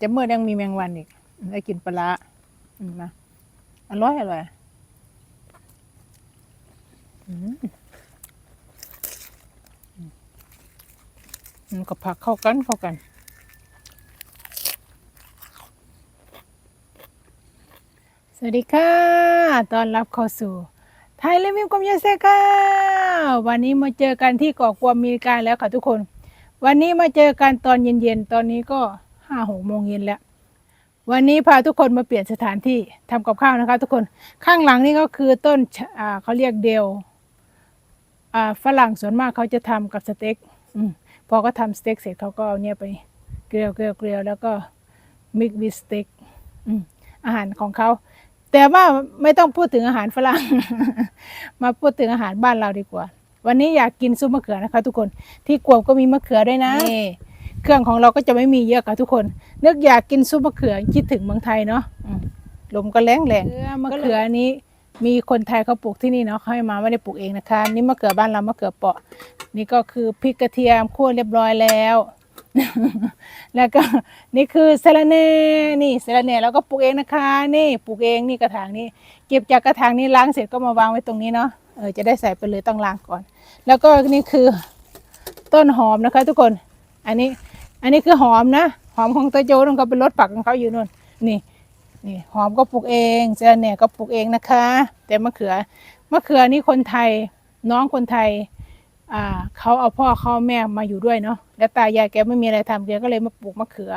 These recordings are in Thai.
จะเมื่อยังมีแมงวันอีกได้กินปลาร้าอืมาอร่อยอร่อยอืมกับผักเข้ากันเข้ากันสวัสดีค่ะ ตอนรับเข้าสู่ไทยและมิมกรมยาเซค่ะ วันนี้มาเจอกันที่เกาะกวมมีการแล้วค่ะทุกคน วันนี้มาเจอกันตอนเย็นๆ ตอนนี้ก็ ห้าหกโมงเย็นแล้ว วันนี้พาทุกคนมาเปลี่ยนสถานที่ทำกับข้าวนะคะ ทุกคนข้างหลังนี่ก็คือต้นอ่าเขาเรียกเดลฝรั่งส่วนมากเขาจะทำกับสเต็กอพอก็ทำสเต็กเสร็จเขาก็เอาเนี่ยไปเกลียวเกลียวเกลียวแล้วก็มิกวิสเต็กอาหารของเขาแต่ว่าไม่ต้องพูดถึงอาหารฝรั่ง มาพูดถึงอาหารบ้านเราดีกว่า วันนี้อยากกินซุปมะเขือนะคะ ทุกคนที่กวบก็มีมะเขือด้วยนะ เครื่องของเราก็จะไม่มีเยอะค่ะทุกคน นึกอยากกินซุปมะเขือคิดถึงเมืองไทยเนาะลมก็แรงแรงมะเขือนี้ มีคนไทยเขาปลูกที่นี่เนาะเขาให้มาไม่ได้ปลูกเองนะคะ นี่มะเขือบ้านเรามะเขือเปาะ นี่ก็คือพริกกระเทียมคั่วเรียบร้อยแล้ว แล้วก็นี่คือสะระเน่นี่สะระเน่เราก็ปลูกเองนะคะ นี่ปลูกเองนี่กระถางนี้ เก็บจากกระถางนี้ล้างเสร็จก็มาวางไว้ตรงนี้เนาะเออจะได้ใส่ไปเลยต้องล้างก่อน แล้วก็นี่คือต้นหอมนะคะ ทุกคน อันนี้ อันนี้คือหอมนะ หอมของตาโจนเขาเป็นรถปักของเขาอยู่นู่น นี่ นี่หอมก็ปลูกเองสะระเน่ก็ปลูกเองนะคะ แต่มะเขือ มะเขือนี่คนไทย น้องคนไทย อ่าเขาเอาพ่อเขาเอาแม่มาอยู่ด้วยเนาะ แล้วตายายแกไม่มีอะไรทำแกก็เลยมาปลูกมะเขือ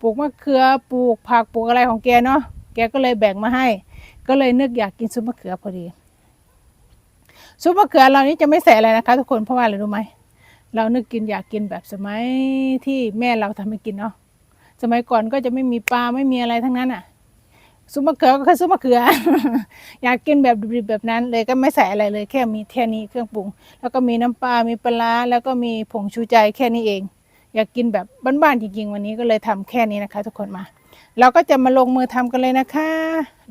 ปลูกมะเขือ ปลูกผัก ปลูกอะไรของแกเนาะ แกก็เลยแบ่งมาให้ ก็เลยนึกอยากกินซุปมะเขือพอดี ซุปมะเขือเรานี้จะไม่ใส่อะไรนะคะ ทุกคน เพราะว่าอะไรรู้ไหม เรานึกกินอยากกินแบบสมัยที่แม่เราทำให้กินเนาะสมัยก่อนก็จะไม่มีปลาไม่มีอะไรทั้งนั้นอะซุปมะเขือก็คือซุปมะเขือ อยากกินแบบดิบๆแบบนั้น เลยก็ไม่ใส่อะไรเลย แค่มีแค่นี้เครื่องปรุง แล้วก็มีน้ำปลา มีปลาแล้วก็มีผงชูใจแค่นี้เอง อยากกินแบบบ้านๆจริงๆวันนี้ก็เลยทำแค่นี้นะคะ ทุกคนมา เราก็จะมาลงมือทำกันเลยนะคะ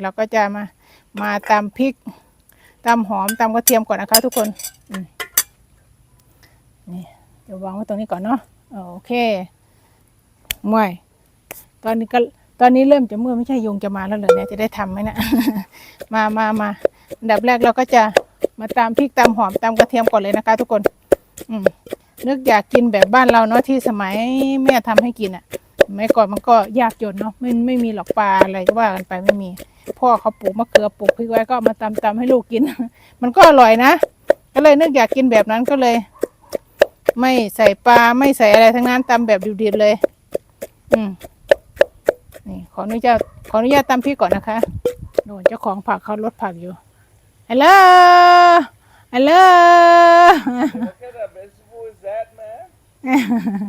เราก็จะมามาตำพริกตำหอมตำกระเทียมก่อนนะคะ ทุกคน นี่เดี๋ยววางไว้ตรงนี้ก่อนเนาะโอเคมวยตอนนี้ก็ตอนนี้เริ่มจะเมื่อไม่ใช่ยุงจะมาแล้วเหรอเนี่ยจะได้ทำไหมนะ มามามาอันดับแรกเราก็จะมาตำพริกตำหอมตำกระเทียมก่อนเลยนะคะ ทุกคน อืมนึกอยากกินแบบบ้านเราเนาะที่สมัยแม่ทำให้กินอะ่ะสมัยก่อนมันก็ยากจนเนาะไม่ไม่มีหรอกปลาอะไรก็ว่ากันไปไม่มี พ่อเขาปลูกมะเขือปลูกพริกไว้ก็มาตำตำให้ลูกกิน มันก็อร่อยนะ ก็เลยนึกอยากกินแบบนั้นก็เลย ไม่ใส่ปลาไม่ใส่อะไรทั้งนั้นตำแบบดิบๆเลย อืมนี่ขออนุญาตขออนุญาตตำพริกก่อนนะคะโน่นเจ้าของผักเขาลดผักอยู่ฮัลโหลฮัลโหล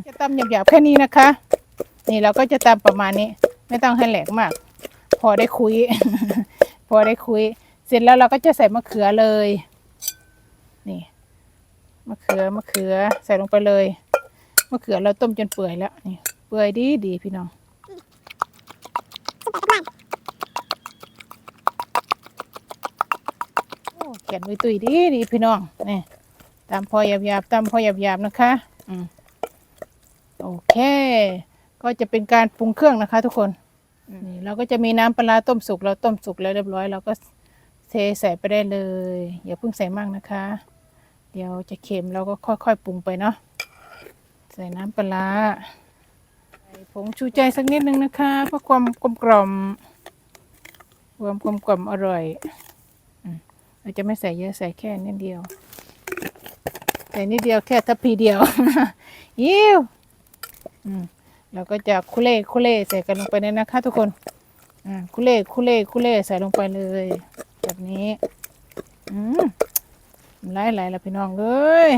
จะตำหยาบๆแค่นี้นะคะ นี่เราก็จะตำประมาณนี้ ไม่ต้องให้แหลกมาก พอได้คุย พอได้คุย เสร็จแล้วเราก็จะใส่มะเขือเลย นี่ มะเขือมะเขือใส่ลงไปเลยมะเขือเราต้มจนเปื่อยแล้วนี่เปื่อยดีดีพี่น้องโอ้แกนตุยตุยดีดีพี่น้องนี่ตำพอหยาบๆตำพอหยาบๆนะคะอืมโอเค ก็จะเป็นการปรุงเครื่องนะคะ ทุกคนนี่เราก็จะมีน้ำปลาต้มสุกเราต้มสุกแล้วเรียบร้อย เราก็เทใส่ไปได้เลย อย่าเพิ่งใส่มากนะคะ เดี๋ยวจะเค็มเราก็ค่อยๆปรุงไปเนาะใส่น้ำปลาใส่ผงชูใจสักนิดนึงนะคะเพื่อความกลมกล่อมความกลมกล่อมอร่อยอืมเราจะไม่ใส่เยอะใส่แค่นิดเดียวใส่นิดเดียวแค่ทัพพีเดียวยิ้วอืมเราก็จะคุเล่คุเล่ใส่กันลงไปเลยนะคะ ทุกคนคุเล่คุเล่คุเล่ใส่ลงไปเลย แบบนี้ อืม หลไหลแล้วพี่น้องเอ้ย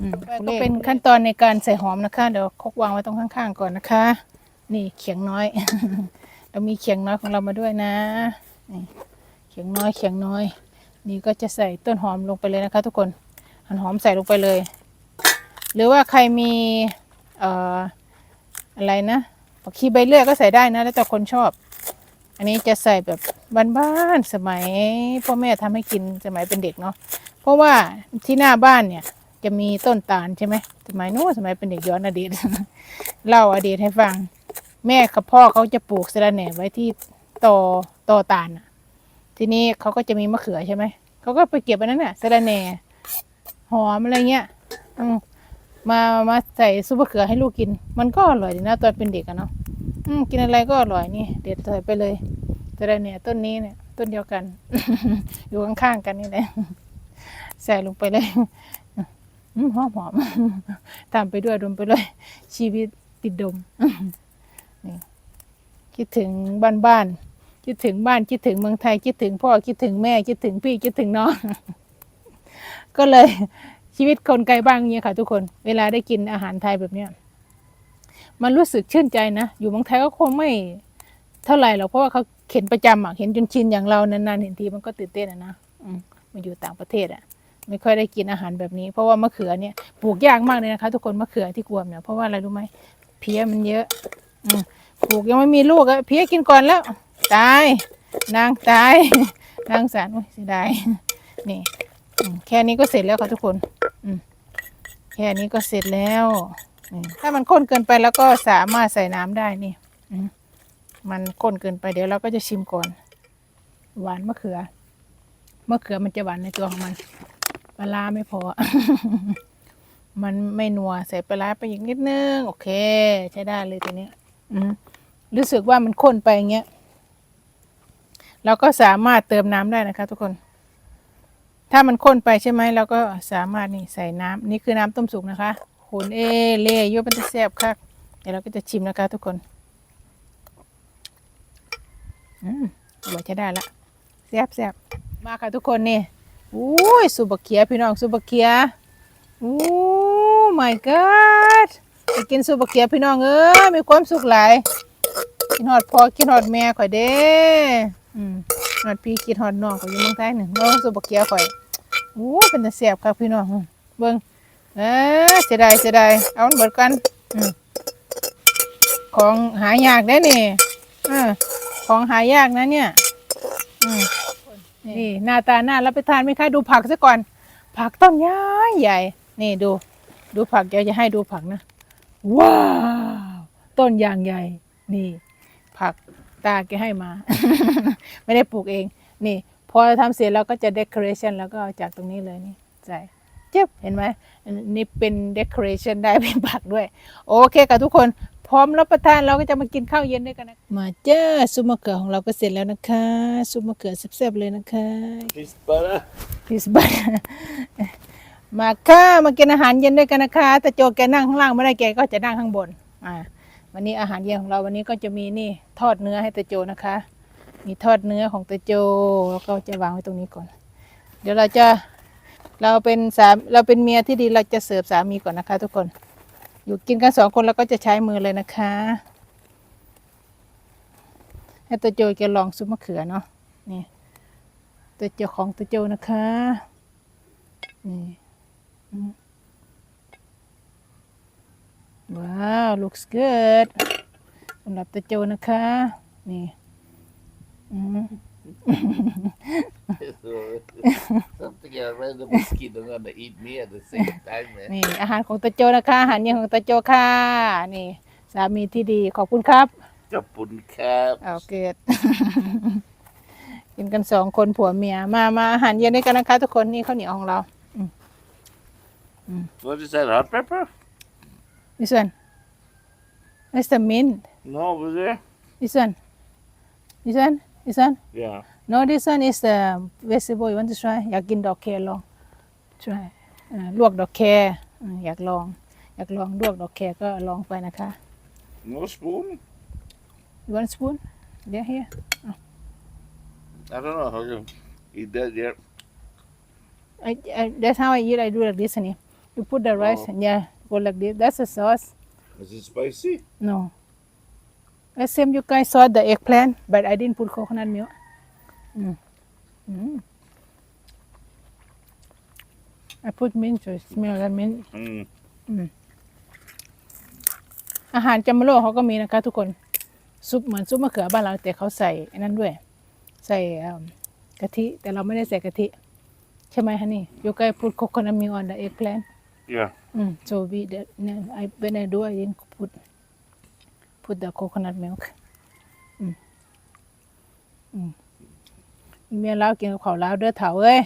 อืมก็เป็นขั้นตอนในการใส่หอมนะคะ เดี๋ยวคกวางไว้ตรงข้างๆก่อนนะคะ นี่เขียงน้อย เรามีเขียงน้อยของเรามาด้วยนะนี่เขียงน้อยเขียงน้อย นี่ก็จะใส่ต้นหอมลงไปเลยนะคะ ทุกคนหันหอมใส่ลงไปเลย หรือว่าใครมีเอ่ออะไรนะผักชีใบเลื่อยก็ใส่ได้นะ แล้วแต่คนชอบ อันนี้จะใส่แบบบ้านๆสมัยพ่อแม่ทำให้กินสมัยเป็นเด็กเนาะ เพราะว่าที่หน้าบ้านเนี่ย จะมีต้นตาลใช่ไหมสมัยนู้นสมัยเป็นเด็กย้อนอดีต เล่าอดีตให้ฟัง แม่กับพ่อเขาจะปลูกสะระแหน่ไว้ที่ตอตอตาลน่ะ ทีนี้เขาก็จะมีมะเขือใช่ไหมเขาก็ไปเก็บอันนั้นน่ะสะระแหน่หอมอะไรเงี้ยอืมมามาใส่ซุปมะเขือให้ลูกกิน มันก็อร่อยดีนะตอนเป็นเด็กอะเนาะอืมกินอะไรก็อร่อยนี่ เด็ดใส่ไปเลยสะระแหน่ต้นนี้เนี่ย ต้นเดียวกัน อยู่ข้างๆกันนี่แหละ ใส่ลงไปเลยหอมหอมตามไปด้วยดมไปเลย ชีวิตติดดมนี่คิดถึงบ้านบ้านคิดถึงบ้านคิดถึงเมืองไทยคิดถึงพ่อคิดถึงแม่คิดถึงพี่คิดถึงน้องก็เลยชีวิตคนไกลบ้านอย่างเงี้ยค่ะทุกคน เวลาได้กินอาหารไทยแบบเนี้ยมันรู้สึกชื่นใจนะ อยู่เมืองไทยก็คงไม่เท่าไหร่หรอกเพราะว่าเขาเห็นประจำอะเห็นจนชินอย่างเรานานๆเห็นทีมันก็ตื่นเต้นอะนะอืมมาอยู่ต่างประเทศอะ ไม่ค่อยได้กินอาหารแบบนี้ เพราะว่ามะเขือเนี่ยปลูกยากมากเลยนะคะ ทุกคนมะเขือที่กวมเนี่ยเพราะว่าอะไรรู้ไหมเพี้ยมันเยอะ อืมปลูกยังไม่มีลูกอะเพี้ยกินก่อนแล้ว ตาย นางตาย นางสารโอ้ยเสียดายนี่แค่นี้ก็เสร็จแล้วค่ะทุกคนอืมแค่นี้ก็เสร็จแล้วถ้ามันข้นเกินไปแล้วก็สามารถใส่น้ำได้นี่อืมันข้นเกินไปเดี๋ยวเราก็จะชิมก่อน หวานมะเขือมะเขือมันจะหวานในตัวของมัน ลาร้าไม่พอ มันไม่นัวใส่ปลาร้าไปอีกนิดนึง โอเค ใช้ได้เลยตัวนี้อืรู้สึกว่ามันข้นไปอย่างเงี้ยเราก็สามารถเติมน้ำได้นะคะทุกคน ถ้ามันข้นไปใช่ไหมเราก็สามารถนี่ใส่น้ำนี่คือน้ำต้มสุกนะคะโหนเอเล่ยกมันจะแซ่บคักเดี๋ยวเราก็จะชิมนะคะทุกคน อืมหัวใช้ได้ละแซ่บแซ่บมาค่ะทุกคนนี่ อุ้ยสุบะเขียพี่น้องสุบะเขียโอ้ my god ไปกินสุบะเขียพี่น้องเอ้ยมีความสุขหลายกินฮอดพ่อกินฮอดแม่ข่อยเด้อืมฮอดพี่กินฮอดน้องข่อยอยู่เมืองไทยหนึ่งเบิ่งสุบะเขียข่อยโอ้เป็นตาแซ่บครับพี่น้องเบิ่งเออเสียดายเสียดายเอามันเบิดกันอืมของหายากได้นี่เออของหายากนะเนี่ย อืม นี่หน้าตาน่ารับประทานไหมคะดูผักซะก่อน ผักต้นใหญ่ใหญ่ นี่ดู ดูผักเดี๋ยวจะให้ดูผักนะ ว้าว ต้นยางใหญ่ นี่ ผักตาแกให้มา ไม่ได้ปลูกเอง นี่ พอทำเสร็จแล้วก็จะ decoration แล้วก็จากตรงนี้เลยนี่ใส่เจ็บเห็นไหมนี่เป็น decoration ได้เป็นผักด้วย โอเคกับทุกคน พร้อมรับประทานเราก็จะมากินข้าวเย็นด้วยกันนะมาเจ้าซุปมะเขือของเราก็เสร็จแล้วนะคะซุปมะเขือแซ่บๆเลยนะคะ Piece butter. พิสบัตมาค่ะมากินอาหารเย็นด้วยกันนะคะแต่โจแกนั่งข้างล่างไม่ได้แกก็จะนั่งข้างบนอ่าวันนี้อาหารเย็นของเราวันนี้ก็จะมีนี่ทอดเนื้อให้ตะโจนะคะ มีทอดเนื้อของตะโจแล้วก็จะวางไว้ตรงนี้ก่อน เดี๋ยวเราจะเราเป็นสามเราเป็นเมียที่ดีเราจะเสิร์ฟสามีก่อนนะคะ ทุกคน อยู่กินกันสองคนแล้วก็จะใช้มือเลยนะคะให้ตะโจแกลองซุปมะเขือเนาะนี่ตัวเจ้าของตัวเจ้านะคะนี่ว้าว looks good สำหรับตัวเจ้านะคะนี่อืม Something I read the mosquito gonna eat me at the same time, man. นี่อาหารของตะโจนะคะอาหารเย็นของตะโจค่ะนี่ สามีที่ดีขอบคุณครับข Kapun รับโอเคกินกันสองคนผัวเมียมามาอาหารเย็นด้กันนะคะทุกคนนี่ข้าวเหนียวของเรา What is that, hot pepper? นี่ส่วนนี่ส่วมิ้น No, over there. นี่ส่วนนี่ส่วน this one Yeah. No, this one is the vegetable you want to try อยากกินดอกแครลอง try อ่าลวกดอกแครอืมอยากลอง อยากลองลวกดอกแครก็ลองไปนะคะ No spoon? you want spoon yeah here I don't know how you eat that yet. I, I, that's how I eat I do like this honey you put the rice Oh. and yeah go like this that's the sauce Is it spicy? no the same you guys saw the eggplant but I didn't put coconut milk mm. Mm. I put mint to smell the mint Mm. อาหารจัมโบ้เขาก็มีนะคะ ทุกคนซุปเหมือนซุปมะเขือบ้านเราแต่เขาใส่อันนั้นด้วย ใส่เอิ่มกะทิ แต่เราไม่ได้ใส่กะทิ ใช่ไหมฮะนี่ยูไกพูด coconut milk on the eggplant Yeah. อืม so we that I when I do I didn't put put the coconut milk อืมอืมอีเมียลากินกับข้าวลาวเด้อเถาเอ้ย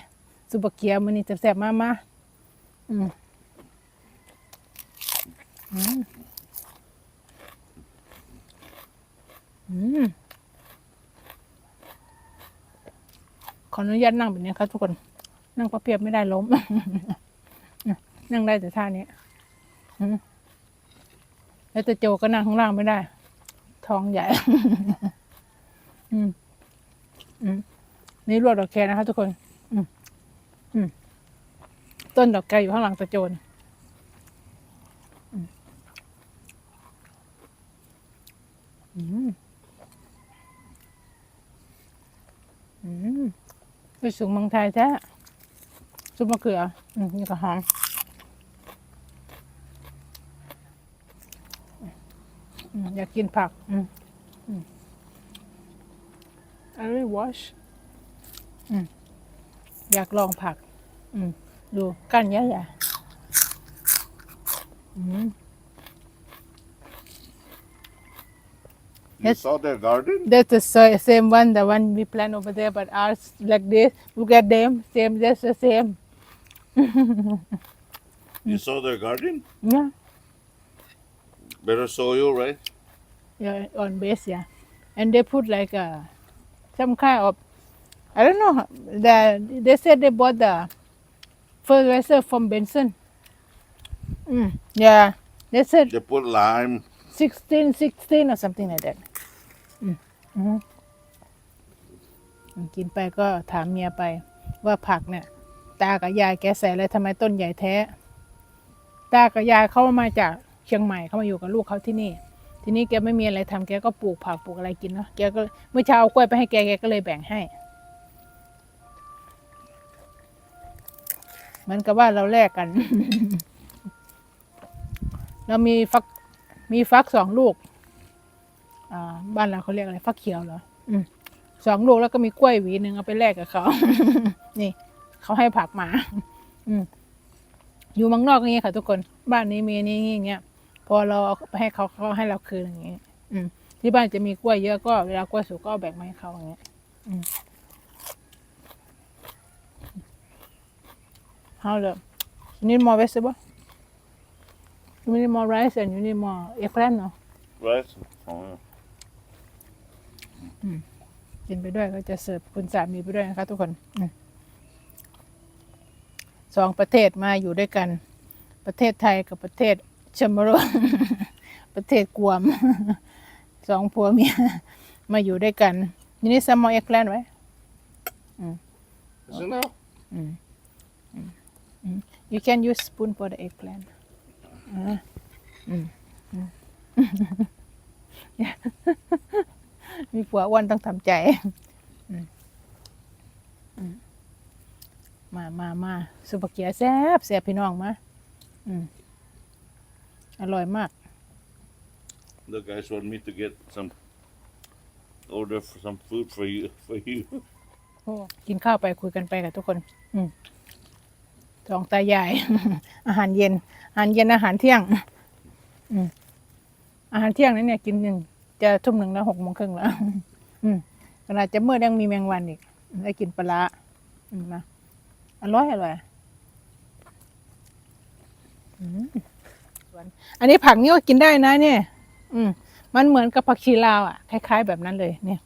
สุบะเกียมื้อนี้แซ่บๆมากมาอืมอืมอืมขออนุญาตนั่งแบบนี้ครับทุกคน นั่งประเพียบไม่ได้ล้ม นั่งได้แต่ท่านี้แล้วแต่โจก็นั่งข้างล่างไม่ได้ ท้องใหญ่ อืม อืม นี่รวดดอกแคนะคะทุกคน อืม อืม ต้นดอกแคอยู่ข้างหลังตะโจนอืม อืมอืมไปสูงเมืองไทยแท้ซุปมะเขือ อืม นี่ก็หอม อืมอยากกินผัก อืมอืม I really wash อืม อยากลองผัก อืม ดูก้านใหญ่ๆอืม You Yes. saw their garden? That's the sa- same one, the one we plant over there, but ours like this. Look at them, same, that's the same. You saw their garden? Yeah, Better soil, right? Yeah, on base, yeah. And they put like uh, some kind of, I don't know. The they said they bought the fertilizer from Benson. Mm, yeah, they said They put lime. 16, 16 or something like that อืมอืมกินไปก็ถามเมียไป ว่าผักเนี่ย ตากับยายแกใส่อะไรทำไมต้นใหญ่แท้ ตากับยายเขามาจากเชียงใหม่เขามาอยู่กับลูกเขาที่นี่ ทีนี้แกไม่มีอะไรทำแกก็ปลูกผักปลูกอะไรกินเนาะแกก็เมื่อเช้าเอากล้วยไปให้แกแกก็เลยแบ่งให้เหมือนกับว่าเราแลกกัน เรามีฟักมีฟักสองลูก อ่า บ้านเราเขาเรียกอะไร ฟักเขียวเหรออืมสองลูกแล้วก็มีกล้วยหวีหนึ่งเอาไปแลกกับเขา นี่ เขาให้ผักมา อืมอยู่มืองนอกอย่างเงี้ยค่ะทุกคน บ้านนี้มีนี่อย่างเงี้ย พอเราเอาไปให้เขาเขาให้เราคืนอย่างเงี้ยอืม ที่บ้านจะมีกล้วยเยอะก็เวลากล้วยสุกก็เอาแบ่งมาให้เขาอย่างเงี้ยอืม How the you need more vegetable you need more rice and you need more eggplant เนาะ Right? Oh, yeah. กินไปด้วยก็จะเสิร์ฟคุณสามีไปด้วยนะคะทุกคนอืมสองประเทศมาอยู่ด้วยกัน ประเทศไทยกับประเทศ ชมรประเทศกวมสองผัวเมียมาอยู่ด้วยกันนี่นี่สมอเอ็กแลนไว้ Is it now? you can use spoon for the eggplant อ่าอืมอืมมีผัวอ้วนต้องทำใจอืมอืมมามามาสุปเกียแซ่บแซ่บพี่น้องมาอืม อร่อยมาก The guys want me to get some order for some food for you for you. กินข้าวไปคุยกันไปกับทุกคน อืมสองตายาย อาหารเย็น อาหารเย็นอาหารเที่ยง อืมอาหารเที่ยงนั้นเนี่ย กินหนึ่งจะทุ่มหนึ่งแล้วหกโมงครึ่งแล้ว อืมขนาดจะเมื่อยังมีแมงวันอีกได้กินปลาร้าอืมนะอร่อยอร่อยอืมส่ วน อันนี้ผักนี่ก็กินได้นะ เนี่ย อืม มันเหมือนกับผักชีลาวอะคล้ายๆแบบนั้นเลย เนี่ย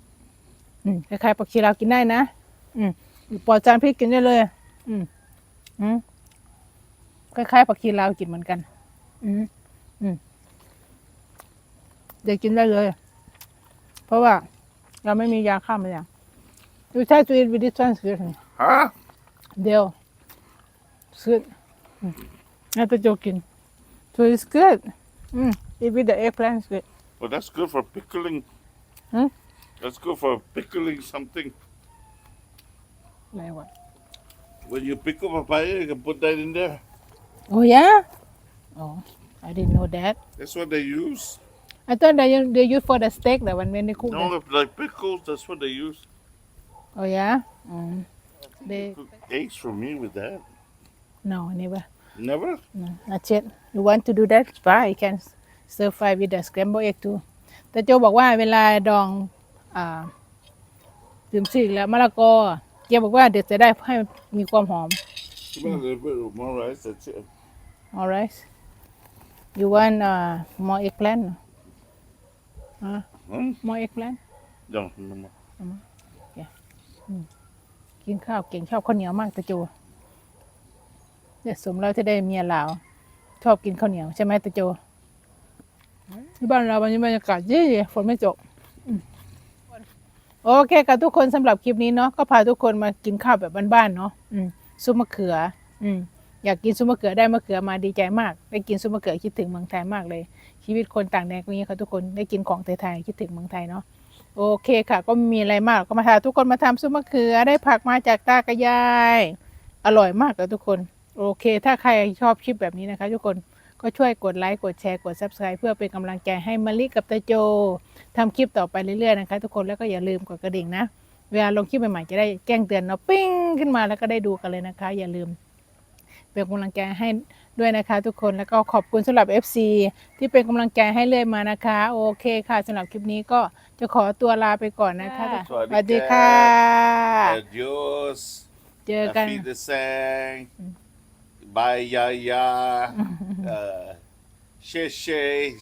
อืมคล้ายๆผักชีลาวกินได้นะอืมปลอดจานพริกกินได้เลย อืมอืมคล้ายๆผักชีลาวกินเหมือนกัน อืมอืมเด็กกินได้เลย เพราะว่า เราไม่มียาฆ่าแมลง You try to eat with this one, excuse me. Huh? เดียว It's good. อืมแล้วไปโจกิน So it's good. Mm. Even the is good. Well, that's good for pickling. Hmm? That's good for pickling something. Like what? When you pickle papaya, you can put that in there. Oh, yeah? Oh, I didn't know that. That's what they use. I thought they, they use for the steak, that one, when they cook No, like pickles, that's what they use. Oh, yeah? Mm. They... Eggs for me with that. No, never. Never? No, not yet. You want to do that? Fine. You can stir fry with the scrambled egg too. แต่โจบอกว่าเวลาดองอ่าดื่มซีกแล้วมะละกอเกียบอกว่าเดี๋ยวจะได้ให้มีความหอม Give me a little bit of more rice. That's it. alright you want uh, more eggplant huh? Hmm? more eggplant No, no more. กินข้าวเก่งชอบข้าวเหนียวมากตะโจเดี๋ยวสมแล้วที่ได้เมียลาว ชอบกินข้าวเหนียวใช่ไหมตะโจที่บ้านเราวันนี้บรรยากาศเย่ฝนไม่ตกอืมโอเคกับทุกคนสำหรับคลิปนี้เนาะก็พาทุกคนมากินข้าวแบบบ้านๆเนาะอืมซุปมะเขือ อืมอยากกินซุปมะเขือได้มะเขือมาดีใจมากได้กินซุปมะเขือคิดถึงเมืองไทยมากเลย ชีวิตคนต่างแดนนี้ค่ะทุกคนได้กินของไทยๆคิดถึงเมืองไทยเนาะโอเคค่ะ ก็มีอะไรมากก็มาทาทุกคนมาทำซุปมะเขือได้ผักมาจากตากระยาย อร่อยมากเลยทุกคน โอเค ถ้าใครชอบคลิปแบบนี้นะคะ ทุกคนก็ช่วยกดไลค์ กดแชร์ กด subscribe เพื่อเป็นกำลังใจให้มาริกับตาโจทำคลิปต่อไปเรื่อยๆนะคะ ทุกคนแล้วก็อย่าลืมกดกระดิ่งนะ เวลาลงคลิปใหม่ๆจะได้แจ้งเตือนเนาะปิ้งขึ้นมาแล้วก็ได้ดูกันเลยนะคะ อย่าลืมเป็นกำลังใจให้ด้วยนะคะ ทุกคนแล้วก็ขอบคุณสำหรับ FC ที่เป็นกำลังใจให้เรื่อยมานะคะ โอเคค่ะสำหรับคลิปนี้ก็จะขอตัวลาไปก่อนนะคะสวัสดีสวัสดีค่ะ Adios. เจอกัน Auf Wiedersehen. Bye, ya, ya. uh, she, she.